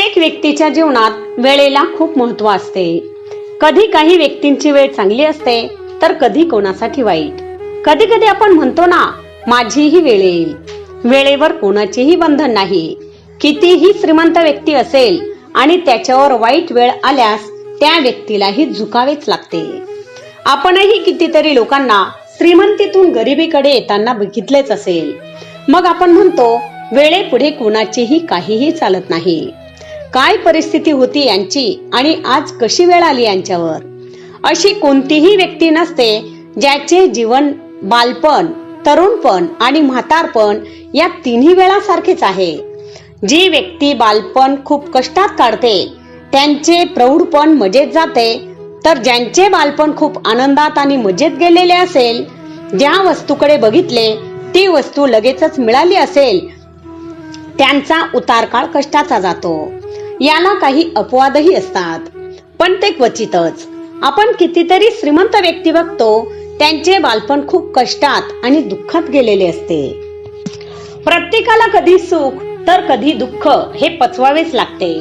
प्रत्येक व्यक्तीच्या जीवनात वेळेला खूप महत्त्व असते. कधी काही व्यक्तींची वेळ चांगली असते तर कधी कोणासाठी वाईट. कधी कधी आपण म्हणतो ना माझीही वेळ येईल. वेळेवर कोणाचेही बंधन नाही. कितीही श्रीमंत व्यक्ती असेल आणि त्याच्यावर वाईट वेळ आल्यास त्या व्यक्तीलाही झुकावेच लागते. आपणही कितीतरी लोकांना श्रीमंतीतून गरिबीकडे येताना बघितलेच असेल. मग आपण म्हणतो वेळेपुढे कोणाचीही काहीही चालत नाही. काय परिस्थिती होती यांची आणि आज कशी वेळ आली यांच्यावर? अशी कोणतीही व्यक्ती नसते ज्याचे जीवन बालपण तरुणपण आणि म्हातारपण या तिन्ही वेळासारखेच आहे. जी व्यक्ती बालपण खूप कष्टात काढते त्यांचे प्रौढपण मजेत जाते. तर ज्यांचे बालपण खूप आनंदात आणि मजेत गेलेले असेल ज्या वस्तूकडे बघितले ती वस्तू लगेचच मिळाली असेल त्यांचा उतार काळ कष्टाचा जातो. याला काही अपवादही असतात. पण ते क्वचितच. आपण कितीतरी श्रीमंत व्यक्ती बघतो त्यांचे बालपण खूप कष्टात आणि दुःखात गेलेले असते. प्रत्येकाला कधी सुख तर कधी दुःख हे पचवावेच लागते.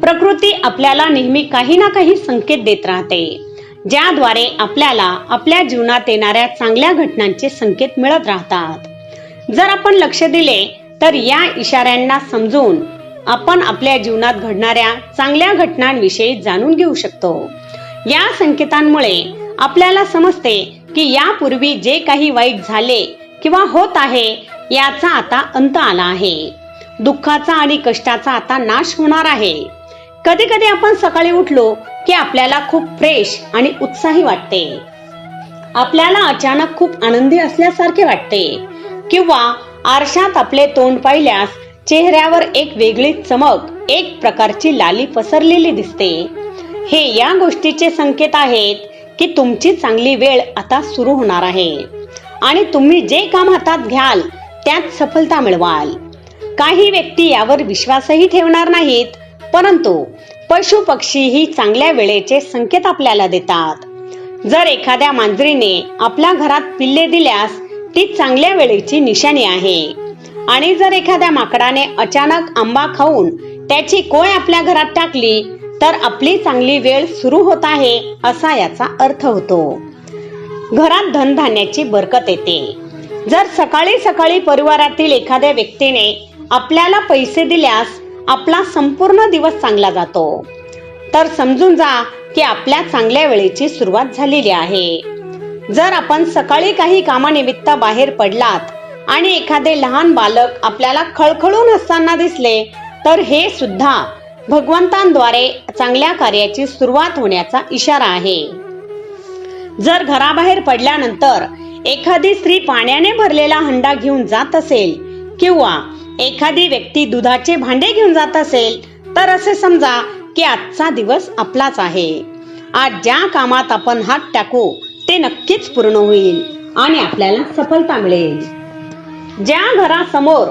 प्रकृती आपल्याला नेहमी काही ना काही संकेत देत राहते ज्याद्वारे आपल्याला आपल्या जीवनात येणाऱ्या चांगल्या घटनांचे संकेत मिळत राहतात. जर आपण लक्ष दिले तर या इशाऱ्यांना समजून आपण आपल्या जीवनात घडणाऱ्या चांगल्या घटनांविषयी जाणून घेऊ शकतो. या संकेतांमुळे आपल्याला समजते की यापूर्वी जे काही वाईट झाले किंवा होत आहे याचा आता अंत आला आहे. दुःखाचा आणि कष्टाचा आता नाश होणार आहे. कधी कधी आपण सकाळी उठलो की आपल्याला खूप फ्रेश आणि उत्साही वाटते. आपल्याला अचानक खूप आनंदी असल्यासारखे वाटते. किंवा आरशात आपले तोंड पाहिल्यास चेहऱ्यावर एक वेगळी चमक एक प्रकारची लाली पसरलेली दिसते. हे या गोष्टीचे संकेत आहेत की तुमची चांगली वेळ आता सुरू होणार आहे. आणि तुम्ही जे काम हातात घ्याल त्यात सफलता मिळवाल. काही व्यक्ती यावर विश्वासही ठेवणार नाहीत परंतु पशु पक्षी ही चांगल्या वेळेचे संकेत आपल्याला देतात. जर एखाद्या मांजरीने आपल्या घरात पिल्ले दिल्यास ती चांगल्या वेळेची निशाणी आहे. आणि जर एखाद्या माकडाने अचानक आंबा खाऊन त्याची कोय आपल्या घरात टाकली तर आपली चांगली वेळ सुरू होत आहे असा याचा अर्थ होतो. घरात धनधान्याची बरकत येते. जर सकाळी सकाळी परिवारातील एखाद्या व्यक्तीने आपल्याला पैसे दिल्यास आपला संपूर्ण दिवस चांगला जातो. तर समजून जा की आपल्या चांगल्या वेळेची सुरुवात झालेली आहे. जर आपण सकाळी काही कामानिमित्त बाहेर पडलात आणि एखादे लहान बालक आपल्याला खळखळून असताना दिसले तर हे सुद्धा भगवंतांद्वारे चांगल्या कार्याची सुरुवात होण्याचा इशारा आहे. जर घराबाहेर पडल्यानंतर एखादी स्त्री पाण्याने भरलेला हंडा घेऊन जात असेल किंवा एखादी व्यक्ती दुधाचे भांडे घेऊन जात असेल तर असे समजा की आजचा दिवस आपलाच आहे. आज ज्या कामात आपण हात टाकू ते नक्कीच पूर्ण होईल आणि आपल्याला सफलता मिळेल. ज्या घरासमोर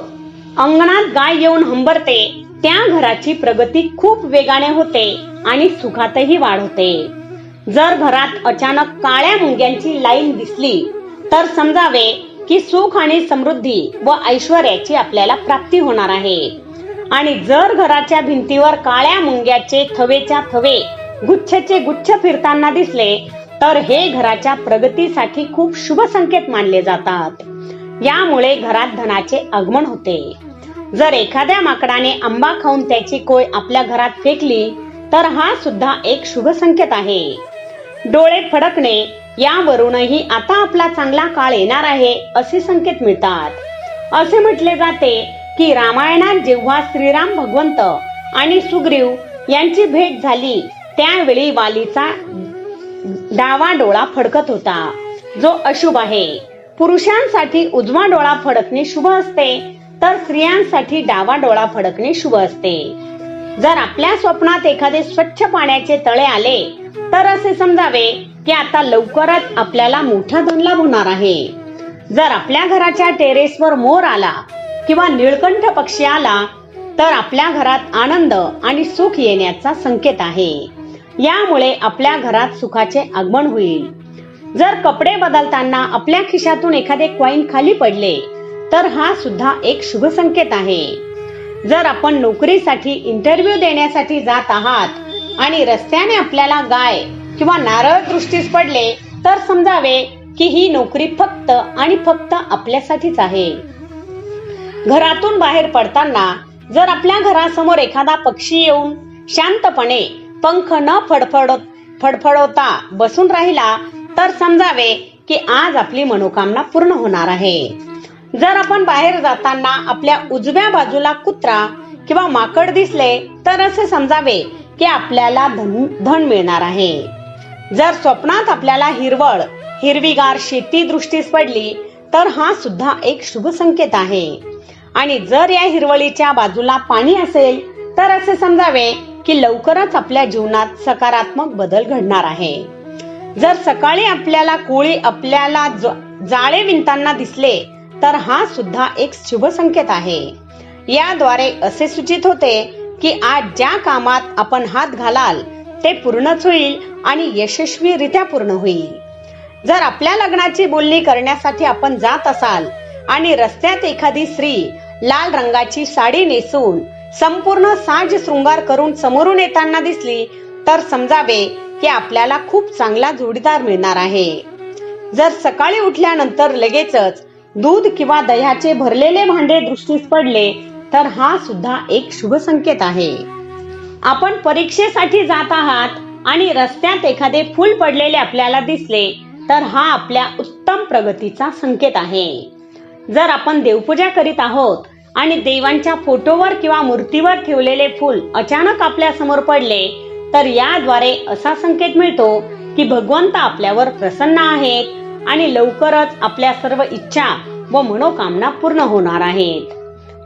अंगणात गाय येऊन हंबरते त्या घराची प्रगती खूप वेगाने होते आणि सुखातही वाढ होते. जर घरात अचानक काळ्या मुंग्यांची लाईन दिसली तर समजावे की सुख आणि समृद्धी व ऐश्वर्याची आपल्याला प्राप्ती होणार आहे. आणि जर घराच्या भिंतीवर काळ्या मुंग्याचे थवेच्या थवे गुच्छचे गुच्छ फिरताना दिसले तर हे घराच्या प्रगतीसाठी खूप शुभ संकेत मानले जातात. यामुळे घरात धनाचे आगमन होते. जर एखाद्या माकडाने आंबा खाऊन त्याची कोय आपल्या घरात फेकली तर हा सुद्धा एक शुभ संकेत आहे. डोळे फडकणे यावरूनही आता आपला चांगला काळ येणार आहे असे संकेत मिळतात. असे म्हटले जाते की रामायणात जेव्हा श्रीराम भगवंत आणि सुग्रीव यांची भेट झाली त्यावेळी वालीचा डावा डोळा फडकत होता जो अशुभ आहे. पुरुषांसाठी उजवा डोळा फडकणे शुभ असते तर स्त्रियांसाठी डावा डोळा फडकणे शुभ असते. जर आपल्या स्वप्नात एखादे स्वच्छ पाण्याचे तळे आले तर असे समजावे की आता लवकरच आपल्याला मोठा धनलाभ होणार आहे. जर आपल्या घराच्या टेरेसवर मोर आला किंवा निळकंठ पक्षी आला तर आपल्या घरात आनंद आणि सुख येण्याचा संकेत आहे. यामुळे आपल्या घरात सुखाचे आगमन होईल. जर कपडे बदलताना आपल्या खिशातून एखादे कॉइन खाली पडले तर हा सुद्धा एक शुभ संकेत आहे. जर आपण नोकरीसाठी इंटरव्ह्यू देण्यासाठी जात आहात आणि रस्त्याने आपल्याला गाय किंवा नारळ दृष्टीस पडले तर समजावे की ही नोकरी फक्त आणि फक्त आपल्यासाठीच आहे. घरातून बाहेर पडताना जर आपल्या घरासमोर एखादा पक्षी येऊन शांतपणे पंख न फडफडत फडफडवता बसून राहिला तर समजावे की आज आपली मनोकामना पूर्ण होणार आहे. जर आपण बाहेर जाताना आपल्या उजव्या बाजूला कुत्रा किंवा माकड दिसले तर असे समजावे की आपल्याला धन धन मिळणार आहे. जर स्वप्नात आपल्याला हिरवळ हिरवीगार शेती दृष्टीस पडली तर हा सुद्धा एक शुभ संकेत आहे. आणि जर या हिरवळीच्या बाजूला पाणी असेल तर असे समजावे की लवकरच आपल्या जीवनात सकारात्मक बदल घडणार आहे. जर सकाळी आपल्याला कोळी आपल्याला ज- जाळे विणताना दिसले तर हा सुद्धा एक शुभ संकेत आहे. याद्वारे असे सूचित होते की आज ज्या कामात आपण हात घालाल ते पूर्णच होईल आणि यशस्वीरित्या पूर्ण होईल. जर आपल्या लग्नाची बोलणी करण्यासाठी आपण जात असाल आणि रस्त्यात एखादी स्त्री लाल रंगाची साडी नेसून संपूर्ण साज शृंगार करून समोरून येताना दिसली तर समजावे की आपल्याला खूप चांगला जोडीदार मिळणार आहे. जर सकाळी उठल्यानंतर लगेचच दूध किंवा दह्याचे भरलेले भांडे दृष्टीस पडले तर हा सुद्धा एक शुभ संकेत आहे. आपण परीक्षेसाठी जात आहात आणि रस्त्यात एखादे फूल पडलेले आपल्याला दिसले तर हा आपल्या उत्तम प्रगतीचा संकेत आहे. जर आपण देवपूजा करीत आहोत आणि देवांच्या फोटोवर किंवा मूर्तीवर ठेवलेले फूल अचानक आपल्यासमोर पडले तर याद्वारे असा संकेत मिळतो की भगवंत आपल्यावर प्रसन्न आहेत आणि लवकरच आपल्या सर्व इच्छा व मनोकामना पूर्ण होणार आहेत.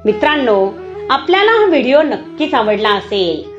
मित्रांनो आपल्याला हा व्हिडिओ नक्कीच आवडला असेल.